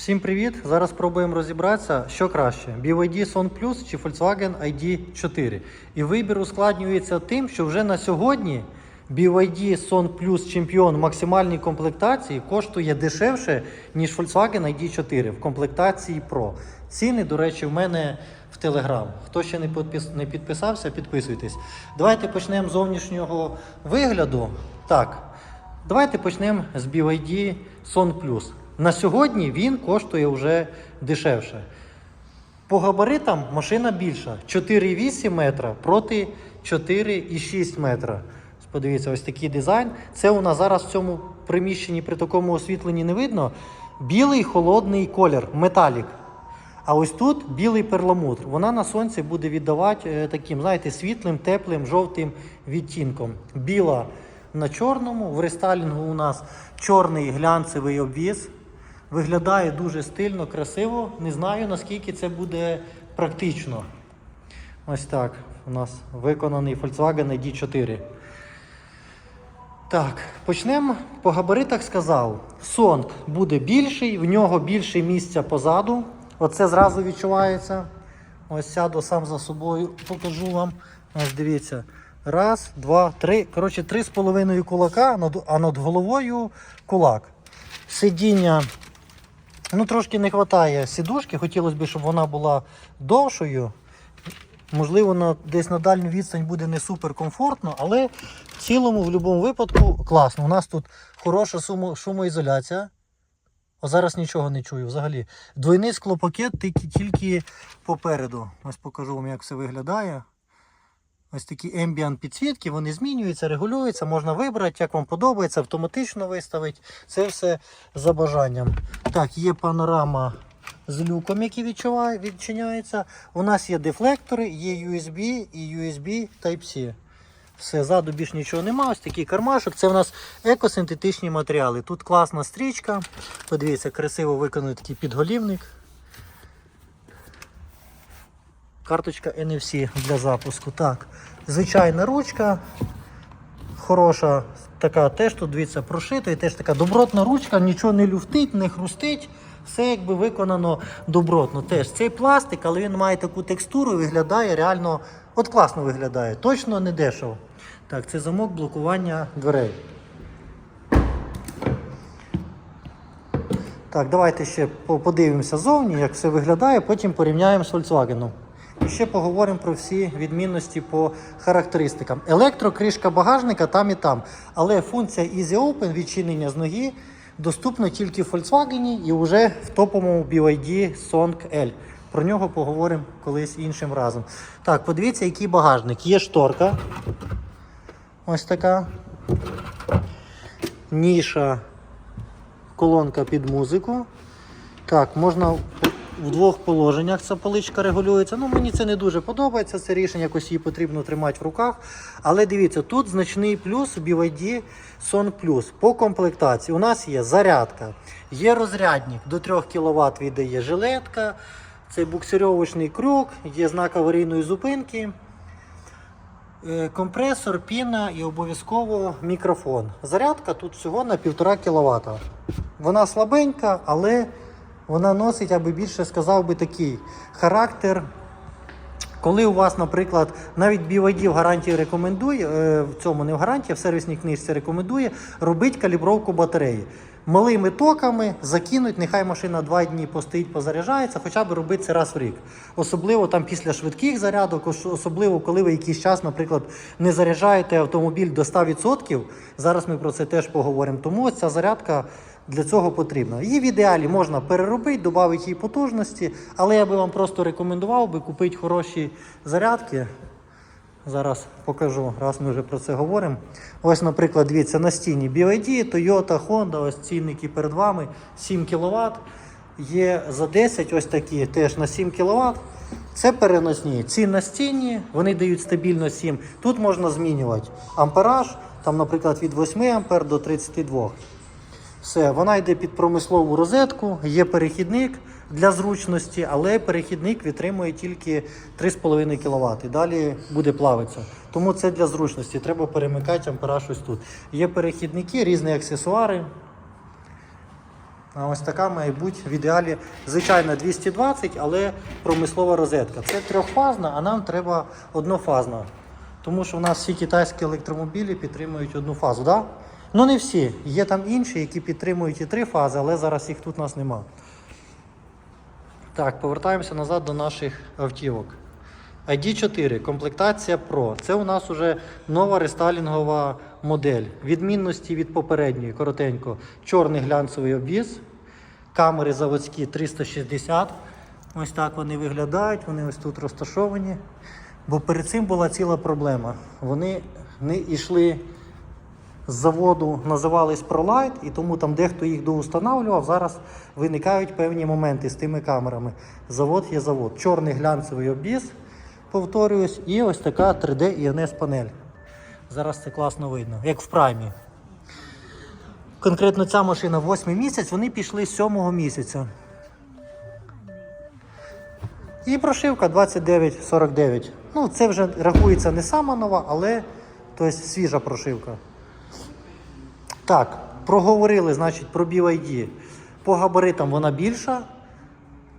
Всім привіт! Зараз спробуємо розібратися, що краще: BYD Son Plus чи Volkswagen ID4. І вибір ускладнюється тим, що вже на сьогодні BYD Son Plus Champion в максимальній комплектації коштує дешевше, ніж Volkswagen ID4 в комплектації Pro. Ціни, до речі, в мене в Telegram. Хто ще не підписався, підписуйтесь. Давайте почнемо з зовнішнього вигляду. Так, Давайте почнемо з BYD Son Plus. На сьогодні він коштує вже дешевше. По габаритам машина більша 4,8 метра проти 4,6 метра. Подивіться, ось такий дизайн. Це у нас зараз в цьому приміщенні при такому освітленні не видно. Білий холодний колір, металік. А ось тут білий перламутр. Вона на сонці буде віддавати е, таким, знаєте, світлим, теплим, жовтим відтінком. Біла на чорному. В рестайлінгу у нас чорний глянцевий обвіз. Виглядає дуже стильно, красиво. Не знаю, наскільки це буде практично. Ось так. У нас виконаний Volkswagen ID4. Так, почнемо по габаритах сказав. Сонг буде більший, в нього більше місця позаду. Оце зразу відчувається. Ось сяду сам за собою, покажу вам. Ось дивіться. Раз, два, три. Коротше, три з половиною кулака, а над головою кулак. Сидіння. Ну, трошки не вистачає сідушки. Хотілося б, щоб вона була довшою. Можливо, на, десь на дальню відстань буде не супер комфортно, але в цілому, в будь-якому випадку, класно. У нас тут хороша сумо- шумоізоляція. О, зараз нічого не чую взагалі. Двойний склопакет тільки, тільки попереду. Ось покажу вам, як все виглядає. Ось такі ambient підсвітки, вони змінюються, регулюються, можна вибрати, як вам подобається, автоматично виставити. Це все за бажанням. Так, є панорама з люком, який відчуває, відчиняється. У нас є дефлектори, є USB і USB Type-C. Все, ззаду більш нічого немає. Ось такий кармашок. Це у нас екосинтетичні матеріали. Тут класна стрічка. Подивіться, красиво виконаний такий підголівник. Карточка NFC для запуску. Так, звичайна ручка. Хороша така теж тут дивіться прошита і теж така добротна ручка, нічого не люфтить, не хрустить. Все якби виконано добротно. Теж цей пластик, але він має таку текстуру виглядає реально, от класно виглядає. Точно не дешево. Так, це замок блокування дверей. Так, давайте ще подивимося зовні, як все виглядає, потім порівняємо з Volkswagen. І ще поговоримо про всі відмінності по характеристикам. Електрокришка багажника там і там. Але функція Easy Open відчинення з ноги доступна тільки в Volkswagen і вже в топовому BYD Song L. Про нього поговоримо колись іншим разом. Так, подивіться, який багажник. Є шторка. Ось така. Ніша колонка під музику. Так, можна в двох положеннях ця поличка регулюється. Ну, мені це не дуже подобається, це рішення, якось її потрібно тримати в руках. Але дивіться, тут значний плюс у BYD Son Plus по комплектації. У нас є зарядка, є розрядник до 3 кВт віддає жилетка, це буксирьовочний крюк, є знак аварійної зупинки. Е, Компресор, піна і обов'язково мікрофон. Зарядка тут всього на 1,5 кВт. Вона слабенька, але вона носить, аби більше сказав би такий характер. Коли у вас, наприклад, навіть BYD в гарантії рекомендує, е, в цьому не в гарантії, а в сервісній книжці рекомендує робити калібровку батареї. Малими токами закинуть, нехай машина два дні постоїть, позаряджається, хоча б робити це раз в рік. Особливо там після швидких зарядок, особливо коли ви якийсь час, наприклад, не заряджаєте автомобіль до 100%. Зараз ми про це теж поговоримо. Тому ця зарядка для цього потрібна. Її в ідеалі можна переробити, додати їй потужності, але я би вам просто рекомендував би купити хороші зарядки. Зараз покажу, раз ми вже про це говоримо. Ось, наприклад, дивіться, на стіні BYD, Toyota, Honda, ось цінники перед вами 7 кВт. Є за 10 ось такі теж на 7 кВт. Це переносні. Ці настінні, вони дають стабільно 7. Тут можна змінювати ампераж, там, наприклад, від 8 А до 32. Все, вона йде під промислову розетку, є перехідник для зручності, але перехідник витримує тільки 3,5 кВт. І далі буде плавитися. Тому це для зручності. Треба перемикати ампераж ось тут. Є перехідники, різні аксесуари. А ось така має бути в ідеалі, звичайно, 220, але промислова розетка. Це трьохфазна, а нам треба однофазна. Тому що в нас всі китайські електромобілі підтримують одну фазу. Да? Ну не всі. Є там інші, які підтримують і три фази, але зараз їх тут у нас нема. Так, повертаємося назад до наших автівок. ID4, комплектація Pro. Це у нас уже нова рестайлінгова модель. Відмінності від попередньої, коротенько. Чорний глянцевий обвіз, камери заводські 360. Ось так вони виглядають, вони ось тут розташовані. Бо перед цим була ціла проблема. Вони не йшли з заводу, називались ProLight, і тому там дехто їх доустанавлював. Зараз виникають певні моменти з тими камерами. Завод є завод. Чорний глянцевий обвіз, повторююсь, і ось така 3D INS панель. Зараз це класно видно, як в праймі. Конкретно ця машина 8 місяць, вони пішли з 7 місяця. І прошивка 2949. Ну, це вже рахується не сама нова, але тобто, свіжа прошивка. Так, проговорили, значить, про BYD. По габаритам вона більша.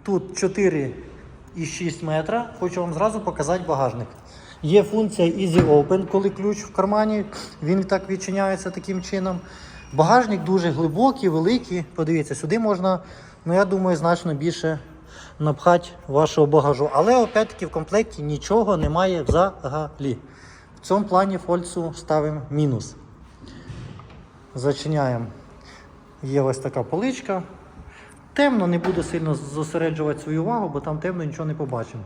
Тут 4,6 метра. Хочу вам зразу показати багажник. Є функція Easy Open, коли ключ в кармані, він так відчиняється таким чином. Багажник дуже глибокий, великий. Подивіться, сюди можна, ну я думаю, значно більше напхати вашого багажу. Але опять-таки в комплекті нічого немає взагалі. В цьому плані фольцу ставимо мінус. Зачиняємо. Є ось така поличка. Темно, не буду сильно зосереджувати свою увагу, бо там темно нічого не побачимо.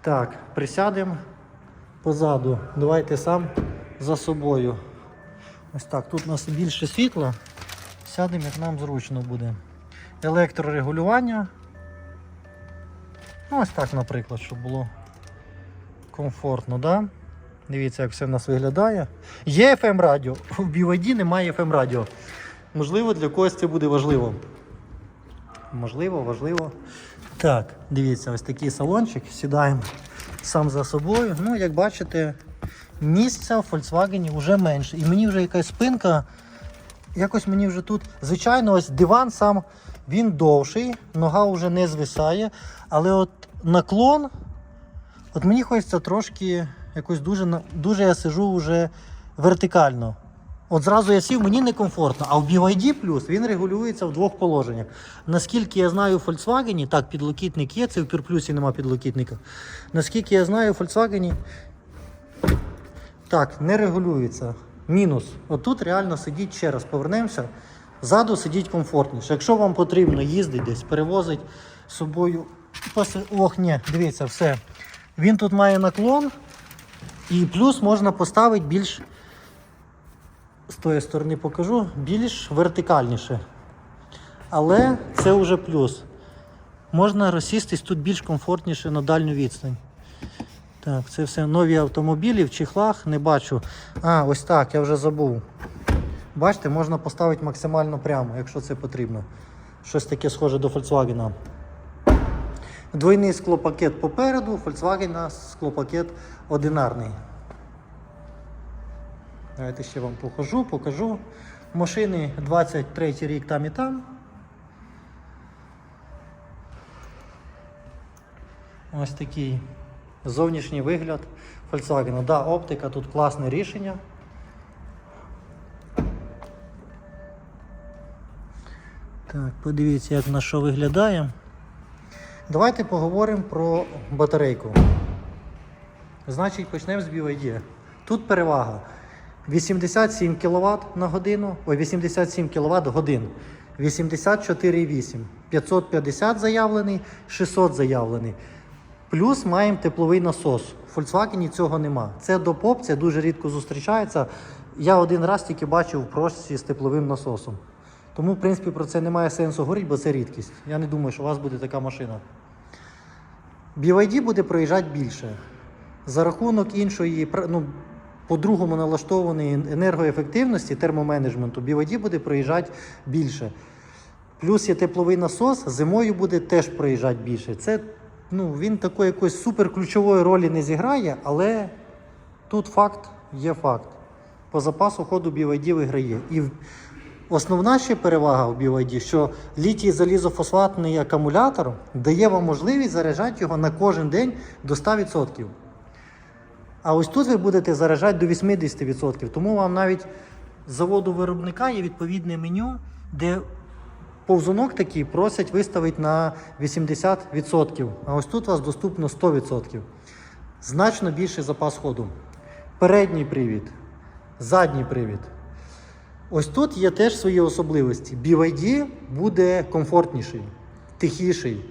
Так, присядемо позаду. Давайте сам за собою. Ось так. Тут у нас більше світла. Сядемо, як нам зручно буде. Електрорегулювання. Ну, ось так, наприклад, щоб було комфортно, да? Дивіться, як все в нас виглядає. Є FM радіо. У BYD немає FM радіо. Можливо, для когось це буде важливо. Можливо, важливо. Так, дивіться, ось такий салончик. Сідаємо сам за собою. Ну, як бачите, місця в Volkswagen вже менше. І мені вже якась спинка. Якось мені вже тут. Звичайно, ось диван сам він довший, нога вже не звисає. Але от наклон, от мені хочеться трошки якось дуже, дуже я сижу вже вертикально. От зразу я сів, мені некомфортно. А в BYD Plus він регулюється в двох положеннях. Наскільки я знаю, в Volkswagen, так, підлокітник є, це в Plus нема підлокітника. Наскільки я знаю, в Volkswagen так, не регулюється. Мінус. Отут реально сидіть ще раз, повернемося. Ззаду сидіть комфортніше. Якщо вам потрібно їздити десь, перевозити з собою. Ох, ні, дивіться, все. Він тут має наклон, і плюс можна поставити більш з тої сторони покажу, більш вертикальніше. Але це вже плюс. Можна розсістись тут більш комфортніше на дальню відстань. Так, це все нові автомобілі в чехлах не бачу. А, ось так, я вже забув. Бачите, можна поставити максимально прямо, якщо це потрібно. Щось таке схоже до Volkswagen. Двойний склопакет попереду, Volkswagen склопакет одинарний. Давайте ще вам покажу, покажу. Машини 23 рік там і там. Ось такий зовнішній вигляд Volkswagen. Да, оптика тут класне рішення. Так, подивіться, як на що виглядає. Давайте поговоримо про батарейку. Значить, почнемо з BYD. Тут перевага. 87 кВт на годину, ой, 87 кВт годин. 84,8. 550 заявлений, 600 заявлений. Плюс маємо тепловий насос. В Volkswagen цього нема. Це допоп, це дуже рідко зустрічається. Я один раз тільки бачив в прошці з тепловим насосом. Тому, в принципі, про це немає сенсу говорити, бо це рідкість. Я не думаю, що у вас буде така машина. BYD буде проїжджати більше. За рахунок іншої, ну, по-другому налаштованої енергоефективності, термоменеджменту, BYD буде проїжджати більше. Плюс є тепловий насос, зимою буде теж проїжджати більше. Це, ну, він такої якоїсь суперключової ролі не зіграє, але тут факт є факт. По запасу ходу BYD виграє. І основна ще перевага в BYD, що літій залізофосфатний акумулятор дає вам можливість заряджати його на кожен день до 100%. А ось тут ви будете заряджати до 80%. Тому вам навіть з заводу виробника є відповідне меню, де повзунок такий просять виставити на 80%. А ось тут у вас доступно 100%. Значно більший запас ходу. Передній привід, задній привід. Ось тут є теж свої особливості. BYD буде комфортніший, тихіший.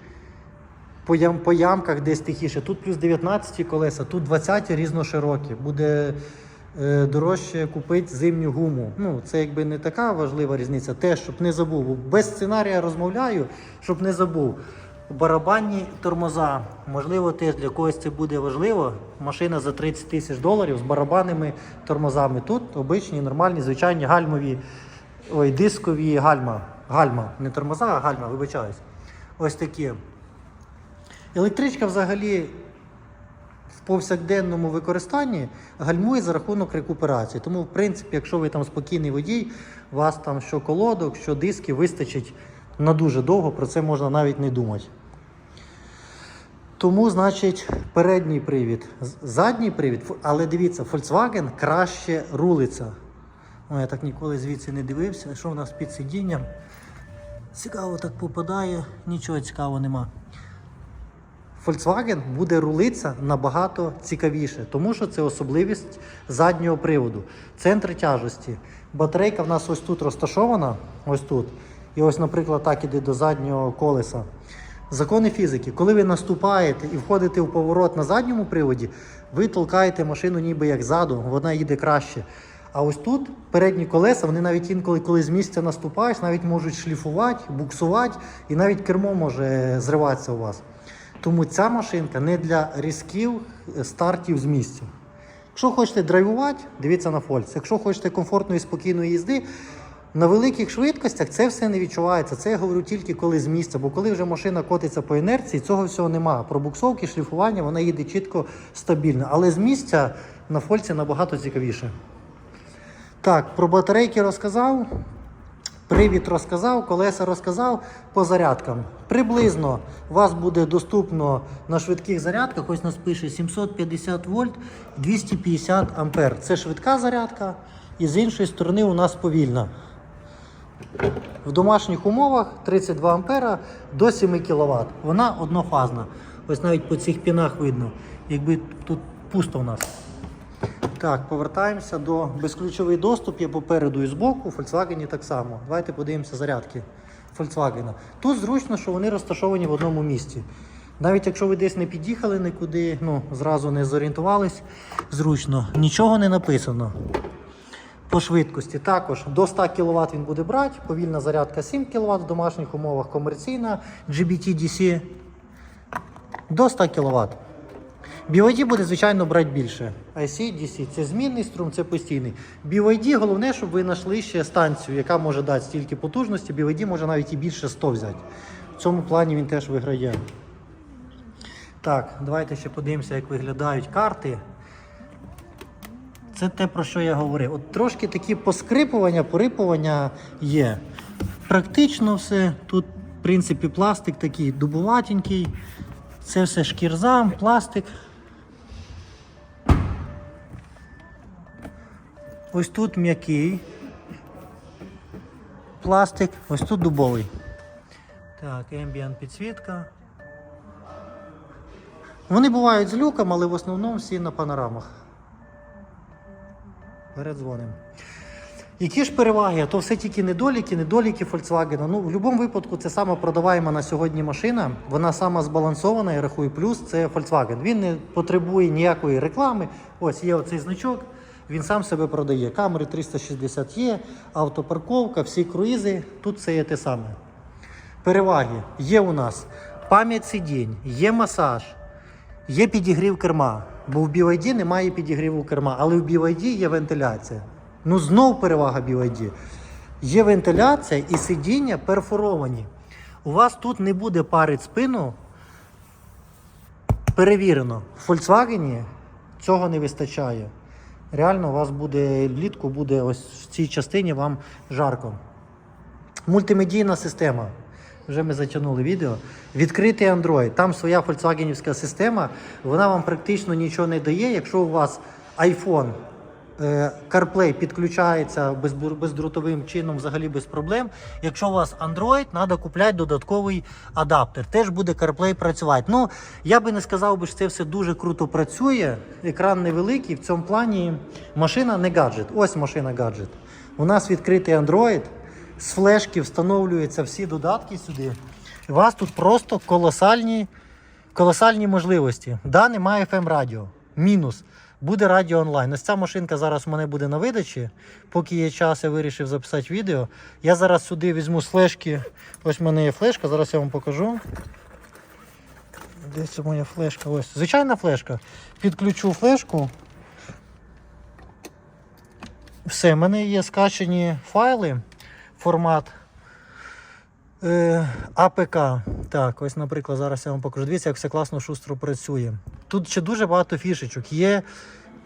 По, ям, по ямках десь тихіше. Тут плюс 19 колеса, тут 20 різноширокі. Буде е, дорожче купити зимню гуму. Ну, це якби не така важлива різниця. Теж, щоб не забув. Без сценарія розмовляю, щоб не забув. Барабанні тормоза. Можливо, теж для когось це буде важливо. Машина за 30 тисяч доларів з барабанними тормозами. Тут обичні, нормальні, звичайні гальмові, ой, дискові гальма. Гальма. Не тормоза, а гальма, вибачаюсь. Ось такі. Електричка взагалі в повсякденному використанні гальмує за рахунок рекуперації. Тому, в принципі, якщо ви там спокійний водій, вас там що колодок, що диски вистачить на дуже довго, про це можна навіть не думати. Тому, значить, передній привід, задній привід, але дивіться, Volkswagen краще рулиться. О, я так ніколи звідси не дивився. Що в нас під сидінням? Цікаво так попадає, нічого цікавого нема. Volkswagen буде рулитися набагато цікавіше, тому що це особливість заднього приводу. Центр тяжесті. Батарейка в нас ось тут розташована, ось тут. І ось, наприклад, так іде до заднього колеса. Закони фізики. Коли ви наступаєте і входите в поворот на задньому приводі, ви толкаєте машину ніби як ззаду, вона їде краще. А ось тут передні колеса, вони навіть інколи, коли з місця наступаєш, навіть можуть шліфувати, буксувати, і навіть кермо може зриватися у вас. Тому ця машинка не для різків е, стартів з місця. Якщо хочете драйвувати, дивіться на фольц. Якщо хочете комфортної і спокійної їзди, на великих швидкостях це все не відчувається. Це я говорю тільки коли з місця. Бо коли вже машина котиться по інерції, цього всього немає. Пробуксовки, шліфування, вона їде чітко стабільно. Але з місця на фольці набагато цікавіше. Так, про батарейки розказав. Привід розказав, колеса розказав по зарядкам. Приблизно вас буде доступно на швидких зарядках, ось нас пише 750 вольт 250 ампер. Це швидка зарядка, і з іншої сторони у нас повільна. В домашніх умовах 32 ампера до 7 кВт. Вона однофазна. Ось навіть по цих пінах видно, якби тут пусто у нас. Так, повертаємося до безключовий доступ є попереду і збоку, у Volkswagen так само. Давайте подивимося зарядки Volkswagen. Тут зручно, що вони розташовані в одному місці. Навіть якщо ви десь не під'їхали нікуди, ну, зразу не зорієнтувались, зручно. Нічого не написано. По швидкості також до 100 кВт він буде брати, повільна зарядка 7 кВт в домашніх умовах, комерційна GBT-DC до 100 кВт. BYD буде, звичайно, брати більше. IC, DC це змінний струм, це постійний. BYD головне, щоб ви знайшли ще станцію, яка може дати стільки потужності. BYD може навіть і більше 100 взяти. В цьому плані він теж виграє. Так, давайте ще подивимося, як виглядають карти. Це те, про що я говорив. От трошки такі поскрипування, порипування є. Практично все. Тут, в принципі, пластик такий дубоватенький. Це все шкірза, пластик. Ось тут м'який пластик, ось тут дубовий. Так, ембіан підсвітка. Вони бувають з люком, але в основному всі на панорамах. Передзвонимо. Які ж переваги? То все тільки недоліки, недоліки Volkswagen. Ну, в будь-якому випадку це сама продаваєма на сьогодні машина. Вона сама збалансована, я рахую, плюс це Volkswagen. Він не потребує ніякої реклами. Ось є оцей значок, він сам себе продає. Камери 360 є, автопарковка, всі круїзи. Тут все є те саме. Переваги. Є у нас пам'ять сидінь, є масаж, є підігрів керма. Бо в BYD немає підігріву керма, але в BYD є вентиляція. Ну, знов перевага BYD. Є вентиляція і сидіння перфоровані. У вас тут не буде парить спину. Перевірено. В Volkswagen цього не вистачає. Реально, у вас буде влітку буде ось в цій частині вам жарко. Мультимедійна система. Вже ми затягнули відео. Відкритий Android. Там своя Volkswagenівська система. Вона вам практично нічого не дає. Якщо у вас iPhone, е, CarPlay підключається бездротовим чином, взагалі без проблем. Якщо у вас Android, треба купляти додатковий адаптер. Теж буде CarPlay працювати. Ну, я би не сказав, що це все дуже круто працює. Екран невеликий. В цьому плані машина не гаджет. Ось машина гаджет. У нас відкритий Android. З флешки встановлюються всі додатки сюди. У вас тут просто колосальні, колосальні можливості. Да, немає FM радіо. Мінус. Буде радіо онлайн. Ось ця машинка зараз у мене буде на видачі. Поки є час, я вирішив записати відео. Я зараз сюди візьму з флешки. Ось в мене є флешка, зараз я вам покажу. Де це моя флешка? Ось. Звичайна флешка. Підключу флешку. Все, в мене є скачані файли, формат е, АПК. Так, ось, наприклад, зараз я вам покажу. Дивіться, як все класно шустро працює. Тут ще дуже багато фішечок. Є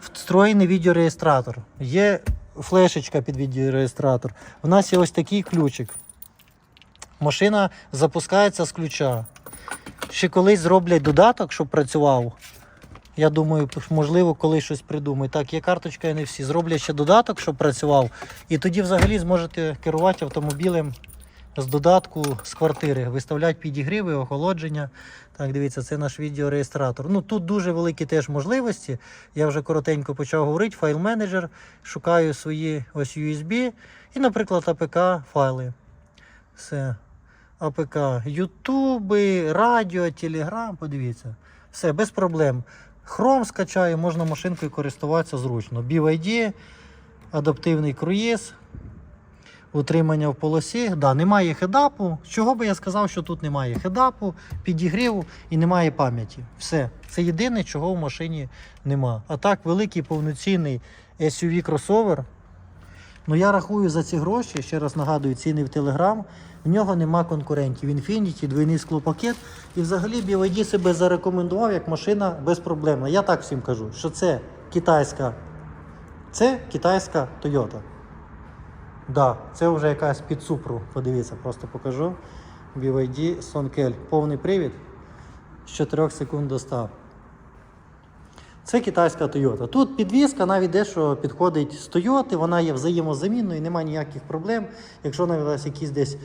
встроєний відеореєстратор, є флешечка під відеореєстратор. У нас є ось такий ключик. Машина запускається з ключа. Ще колись зроблять додаток, щоб працював. Я думаю, можливо, коли щось придумають. Так, є карточка NFC. Зроблять ще додаток, щоб працював. І тоді взагалі зможете керувати автомобілем з додатку з квартири, виставляти підігріви, охолодження. Так, дивіться, це наш відеореєстратор. Ну тут дуже великі теж можливості. Я вже коротенько почав говорити. Файл менеджер, шукаю свої ось USB і, наприклад, APK файли. Все. АПК, Ютуби, радіо, Телеграм, подивіться. Все, без проблем. Chrome скачає, можна машинкою користуватися зручно. BYD, адаптивний круїз, утримання в полосі. Да, немає хедапу. Чого би я сказав, що тут немає хедапу, підігріву і немає пам'яті. Все. Це єдине, чого в машині нема. А так, великий повноцінний SUV кросовер. Ну я рахую за ці гроші, ще раз нагадую, ціни в Telegram. В нього нема конкурентів. Infiniti, двойний склопакет. І взагалі BYD себе зарекомендував як машина безпроблемна. Я так всім кажу, що це китайська, це китайська Toyota. Да, це вже якась під супру. Подивіться, просто покажу. BYD Sonkel. Повний привід з 4 секунд до 100. Це китайська Toyota. Тут підвізка навіть дещо підходить з Toyota, вона є взаємозамінною, немає ніяких проблем. Якщо навіть якісь десь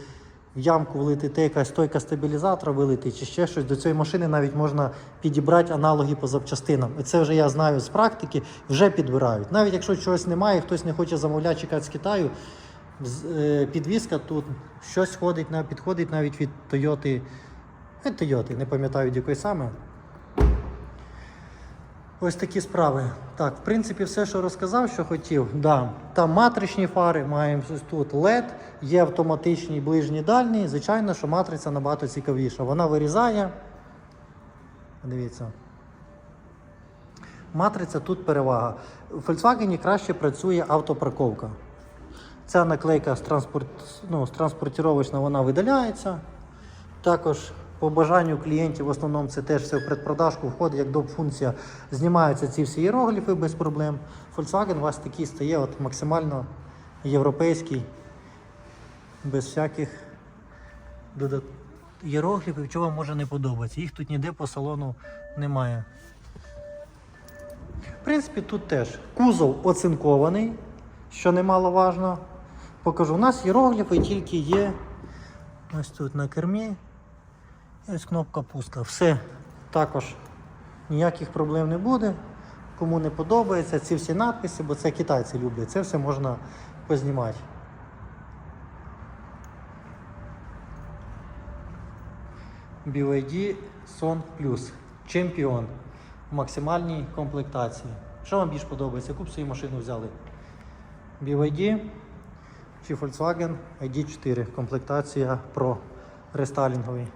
в ямку влетите, якась стойка стабілізатора вилетить чи ще щось, до цієї машини навіть можна підібрати аналоги по запчастинам. І це вже я знаю з практики, вже підбирають. Навіть якщо чогось немає, хтось не хоче замовляти чекати з Китаю, е, підвізка тут щось ходить, підходить навіть від Toyota, від Toyota, не пам'ятаю від якої саме. Ось такі справи. Так, в принципі, все, що розказав, що хотів. Да. Там матричні фари, маємо тут LED, є автоматичні ближні дальні. Звичайно, що матриця набагато цікавіша. Вона вирізає. Дивіться. Матриця тут перевага. У Volkswagen краще працює автопарковка. Ця наклейка з, транспорт, ну, з транспортіровочна вона видаляється. Також по бажанню клієнтів, в основному це теж все в предпродажку входить, як доп-функція. Знімаються ці всі іерогліфи без проблем. Volkswagen у вас такий стає от максимально європейський, без всяких додат... іерогліфів, що вам може не подобатися. Їх тут ніде по салону немає. В принципі, тут теж кузов оцинкований, що немаловажно. Покажу. У нас іерогліфи тільки є ось тут на кермі. Ось кнопка пуска. Все. Також ніяких проблем не буде. Кому не подобається, ці всі надписи, бо це китайці люблять, це все можна познімати. BYD Son Plus. Чемпіон в максимальній комплектації. Що вам більш подобається? Яку б свою машину взяли? BYD чи Volkswagen ID4 комплектація Pro рестайлінговий.